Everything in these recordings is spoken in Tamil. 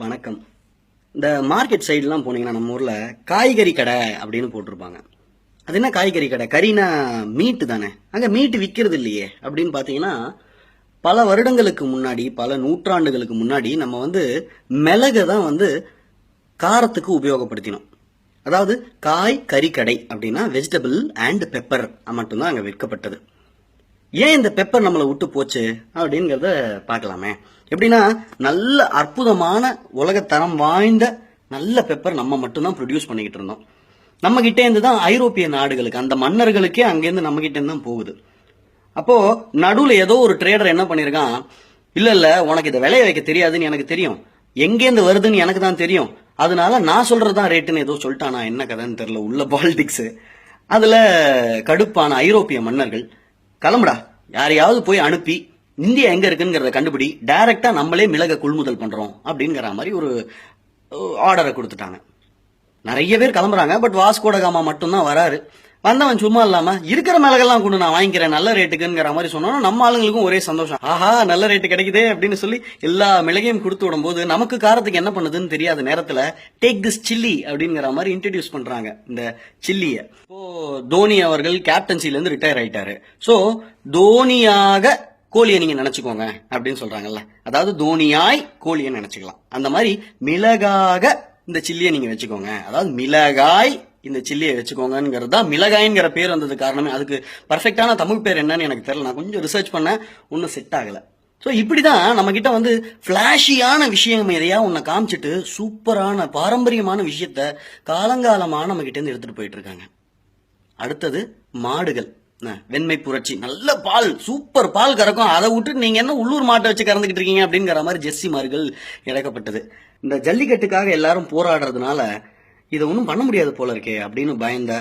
வணக்கம். இந்த மார்க்கெட் சைடுலாம் போனீங்கன்னா நம்ம ஊரில் காய்கறி கடை அப்படின்னு போட்டிருப்பாங்க. அது என்ன காய்கறி கடை? கறினா மீட்டு தானே? அங்கே மீட்டு விற்கிறது இல்லையே. அப்படின்னு பார்த்தீங்கன்னா பல வருடங்களுக்கு முன்னாடி பல நூற்றாண்டுகளுக்கு முன்னாடி நம்ம வந்து மிளகை தான் வந்து காரத்துக்கு உபயோகப்படுத்தினோம். அதாவது காய் கறி கடை அப்படின்னா வெஜிடபிள் அண்ட் பெப்பர் மட்டும்தான் அங்கே விற்கப்பட்டது. ஏன் இந்த பெப்பர் நம்மளை விட்டு போச்சு அப்படிங்கிறத பார்க்கலாமே. எப்படின்னா நல்ல அற்புதமான உலகத்தரம் வாய்ந்த நல்ல பெப்பர் நம்ம மட்டும்தான் ப்ரொடியூஸ் பண்ணிக்கிட்டு இருந்தோம். நம்ம கிட்டேருந்து தான் ஐரோப்பிய நாடுகளுக்கு அந்த மன்னர்களுக்கே அங்கேருந்து நம்ம கிட்டேருந்து தான் போகுது. அப்போ நடுவில் ஏதோ ஒரு ட்ரேடர் என்ன பண்ணியிருக்கான் இல்லை இல்லை உனக்கு இதை விளைய வைக்க தெரியாதுன்னு எனக்கு தெரியும். எங்கேருந்து வருதுன்னு எனக்கு தான் தெரியும். அதனால நான் சொல்றதுதான் ரேட்டுன்னு ஏதோ சொல்லிட்டானா என்ன கதைன்னு தெரியல உள்ள பாலிடிக்ஸ் அதில் கடுப்பான ஐரோப்பிய மன்னர்கள் கிளம்புடா யாரையாவது போய் அனுப்பி இந்தியா எங்க இருக்குங்கிறத கண்டுபிடி டைரக்டா நம்மளே மிளக கொள்முதல் பண்றோம் அப்படிங்கிற மாதிரி ஒரு ஆர்டரை கொடுத்துட்டாங்க. நிறைய பேர் கிளம்புறாங்க பட் வாஸ்கோடகாமா மட்டும்தான் வராரு. வந்தவன் சும்மா இல்லாம இருக்கிற மிளகெல்லாம் கொண்டு நான் வாங்கிக்கிறேன் நல்ல ரேட்டுக்குங்கிற மாதிரி சொன்னோம் நம்ம ஆளுங்களுக்கும் ஒரே சந்தோஷம். ஆஹா நல்ல ரேட்டு கிடைக்குதே அப்படின்னு சொல்லி எல்லா மிளகையும் கொடுத்து விடும்போது நமக்கு காரத்துக்கு என்ன பண்ணுதுன்னு தெரியாத நேரத்துல டேக் திஸ் சில்லி அப்படிங்கிற மாதிரி இன்ட்ரடியூஸ் பண்றாங்க இந்த சில்லிய இப்போ தோனி அவர்கள் கேப்டன்சில இருந்து ரிட்டையர் ஆயிட்டாரு. சோ தோனியாக கோழியை நீங்க நினைச்சுக்கோங்க அப்படின்னு சொல்றாங்கல்ல. அதாவது தோனியாய் கோழியை நினைச்சுக்கலாம். அந்த மாதிரி மிளகாக இந்த சில்லியை நீங்க வச்சுக்கோங்க. அதாவது மிளகாய் இந்த சில்லியை வச்சுக்கோங்கிறது தான் மிளகாய்ங்கிற பேர் வந்தது காரணமே. அதுக்கு பர்ஃபெக்டான தமிழ் பேர் என்னன்னு எனக்கு தெரியல. நான் கொஞ்சம் ரிசர்ச் பண்ணேன். ஒன்றும் செட் ஆகலை. ஸோ இப்படி தான் நம்மக்கிட்ட வந்து ஃப்ளாஷியான விஷயம் எதையா உன்னை காமிச்சிட்டு சூப்பரான பாரம்பரியமான விஷயத்த காலங்காலமாக நம்ம எடுத்துகிட்டு போயிட்டுருக்காங்க போயிட்டு இருக்காங்க. அடுத்தது மாடுகள். என்ன, வெண்மை புரட்சி. நல்ல பால் சூப்பர் பால் கறக்கும். அதை விட்டு நீங்க என்ன உள்ளூர் மாட்டை வச்சு கறந்துக்கிட்டு இருக்கீங்க அப்படிங்கிற மாதிரி ஜெஸ்ஸி மார்கள் இழக்கப்பட்டது இந்த ஜல்லிக்கட்டுக்காக எல்லாரும் போராடுறதுனால இதை ஒன்றும் பண்ண முடியாது போல இருக்கே அப்படின்னு பயந்த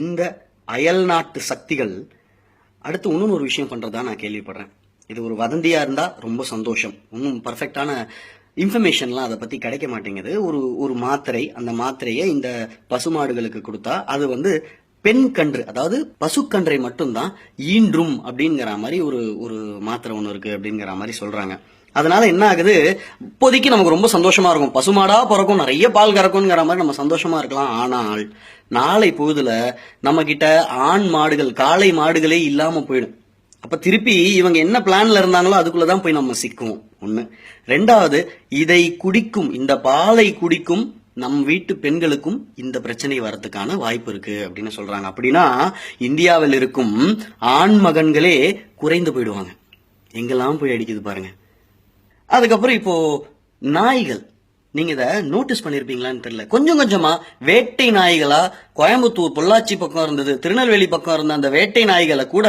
இந்த அயல் நாட்டு சக்திகள் அடுத்து இன்னொன்று ஒரு விஷயம் பண்ணுறதா நான் கேள்விப்படுறேன். இது ஒரு வதந்தியாக இருந்தால் ரொம்ப சந்தோஷம். இன்னும் பர்ஃபெக்டான இன்ஃபர்மேஷன்லாம் அதை பற்றி கிடைக்க மாட்டேங்குது. ஒரு ஒரு மாத்திரை அந்த மாத்திரையை இந்த பசுமாடுகளுக்கு கொடுத்தா அது வந்து பெண் கன்று அதாவது பசுக்கன்றை மட்டும்தான் ஈன்றும் அப்படிங்கிற மாதிரி ஒரு ஒரு மாத்திரை ஒன்று இருக்குது அப்படிங்கிற மாதிரி சொல்கிறாங்க அதனால என்ன ஆகுது? இப்போதைக்கு நமக்கு ரொம்ப சந்தோஷமா இருக்கும். பசுமாடா பிறக்கும் நிறைய பால் கறக்கும்ங்கிற மாதிரி நம்ம சந்தோஷமா இருக்கலாம். ஆனால் நாளை பொழுதுல நம்ம கிட்ட ஆண் மாடுகள் காளை மாடுகளே இல்லாம போயிடும். அப்ப திருப்பி இவங்க என்ன பிளான்ல இருந்தாங்களோ அதுக்குள்ளதான் போய் நம்ம சிக்குவோம். ஒண்ணு. ரெண்டாவது இதை குடிக்கும் இந்த பாலை குடிக்கும் நம் வீட்டு பெண்களுக்கும் இந்த பிரச்சனை வரதுக்கான வாய்ப்பு இருக்கு அப்படின்னு சொல்றாங்க. அப்படின்னா இந்தியாவில் இருக்கும் ஆண் மகன்களே குறைந்து போயிடுவாங்க. எங்கெல்லாம் போய் அடிக்குது பாருங்க. அதுக்கப்புறம் இப்போ நாய்கள். நீங்க இதை நோட்டீஸ் பண்ணிருப்பீங்களான்னு தெரியல. கொஞ்சம் கொஞ்சமா வேட்டை நாய்களா கோயம்புத்தூர் பொள்ளாச்சி பக்கம் இருந்தது திருநெல்வேலி பக்கம் இருந்த அந்த வேட்டை நாய்களை கூட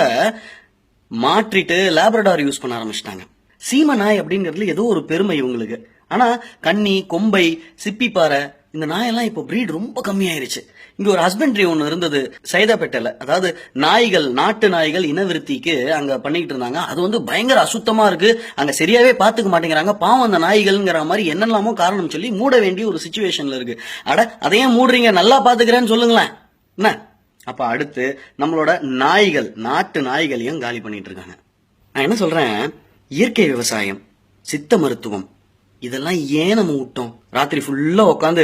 மாற்றிட்டு லேபரடார் யூஸ் பண்ண ஆரம்பிச்சிட்டாங்க. சீம நாய் அப்படிங்கிறதுல ஏதோ ஒரு பெருமை இவங்களுக்கு. ஆனா கன்னி கொம்பை சிப்பிப்பாறை இந்த நாயெல்லாம் இப்போ ப்ரீட் ரொம்ப கம்மியாயிருச்சு. இங்க ஒரு ஹஸ்பண்ட்ரி ஒன்று இருந்தது சைதாப்பேட்டையில். அதாவது நாய்கள் நாட்டு நாய்கள் இனவிருத்திக்கு அங்க பண்ணிக்கிட்டு இருந்தாங்க. அது வந்து பயங்கர அசுத்தமா இருக்கு. அங்க சரியாவே பாத்துக்க மாட்டேங்கிறாங்க. பாவம் அந்த நாய்கள்ங்கிற மாதிரி என்னெல்லாமோ காரணம் சொல்லி மூட வேண்டிய ஒரு சுச்சுவேஷன்ல இருக்கு. அட அதையே மூடுறீங்க? நல்லா பாத்துக்கிறேன்னு சொல்லுங்களேன். என்ன? அப்ப அடுத்து நம்மளோட நாய்கள் நாட்டு நாய்களையும் காலி பண்ணிட்டு இருக்காங்க. நான் என்ன சொல்றேன்? இயற்கை விவசாயம் சித்த மருத்துவம் இதெல்லாம் ஏன் நம்ம விட்டோம் ராத்திரி ஃபுல்லா உட்காந்து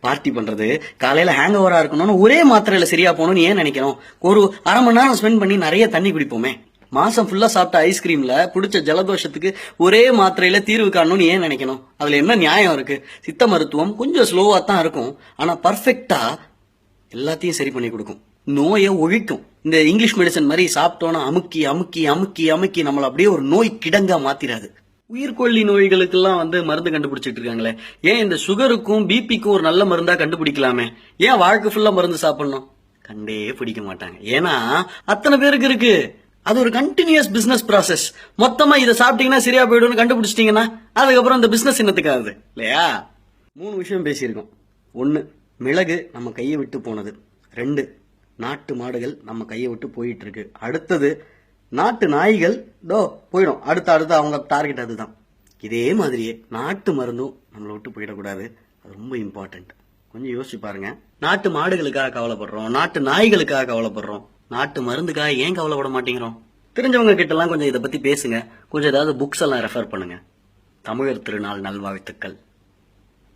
பார்ட்டி பண்றது காலையில ஹேங் ஓவரா இருக்கணும்னு ஒரே மாத்திரையில சரியா போகணும்னு ஏன் நினைக்கிறோம்? ஒரு அரை மணி நேரம் ஸ்பெண்ட் பண்ணி நிறைய தண்ணி குடிப்போமே. மாசம் ஃபுல்லா சாப்பிட்ட ஐஸ்கிரீம்ல பிடிச்ச ஜலதோஷத்துக்கு ஒரே மாத்திரையில தீர்வு காணணும்னு ஏன் நினைக்கணும் அதுல என்ன நியாயம் இருக்கு? சித்த மருத்துவம் கொஞ்சம் ஸ்லோவா தான் இருக்கும். ஆனா பர்ஃபெக்டா எல்லாத்தையும் சரி பண்ணி கொடுக்கும். நோயை ஒழிக்கும். இந்த இங்கிலீஷ் மெடிசன் மாதிரி சாப்பிட்டோன்னா அமுக்கி அமுக்கி அமுக்கி அமுக்கி நம்மளை அப்படியே ஒரு நோய் கிடங்கா மாத்திராது. உயிர்கொல்லி நோய்களுக்கெல்லாம் வந்து மருந்து கண்டுபிடிச்சிட்டு இருக்காங்களே. ஏன் இந்த சுகருக்கும் பிபிக்கும் ஒரு நல்ல மருந்தா கண்டுபிடிக்கலாமே? ஏன் வாழ்க்கை ஃபுல்லா மருந்து சாப்பிடணும்? கண்டே பிடிக்க மாட்டாங்க. ஏன்னா அத்தனை பேருக்கு இருக்கு. அது ஒரு கண்டினியூஸ் பிசினஸ் ப்ராசஸ் மொத்தமா இதை சாப்பிட்டீங்கன்னா சரியா போயிடும்னு கண்டுபிடிச்சிட்டீங்கன்னா அதுக்கப்புறம் இந்த பிசினஸ் என்னத்துக்காகுது? இல்லையா? மூணு விஷயம் பேசியிருக்கோம். ஒன்று மிளகு நம்ம கையை விட்டு போனது. ரெண்டு நாட்டு மாடுகள் நம்ம கையை விட்டு போயிட்டு இருக்கு. அடுத்தது நாட்டு நாய்கள் டோ போயிடும். அடுத்து அடுத்து அவங்க டார்கெட் அதுதான். இதே மாதிரியே நாட்டு மருந்தும் நம்மளை விட்டு போயிடக்கூடாது. அது ரொம்ப இம்பார்ட்டன்ட் கொஞ்சம் யோசிச்சு பாருங்க. நாட்டு மாடுகளுக்காக கவலைப்படுறோம். நாட்டு நாய்களுக்காக கவலைப்படுறோம். நாட்டு மருந்துக்காக ஏன் கவலைப்பட மாட்டேங்கிறோம்? தெரிஞ்சவங்க கிட்ட எல்லாம் கொஞ்சம் இதை பத்தி பேசுங்க. கொஞ்சம் ஏதாவது புக்ஸ் எல்லாம் ரெஃபர் பண்ணுங்க. தமிழர் திருநாள் நல்வாழ்த்துக்கள்.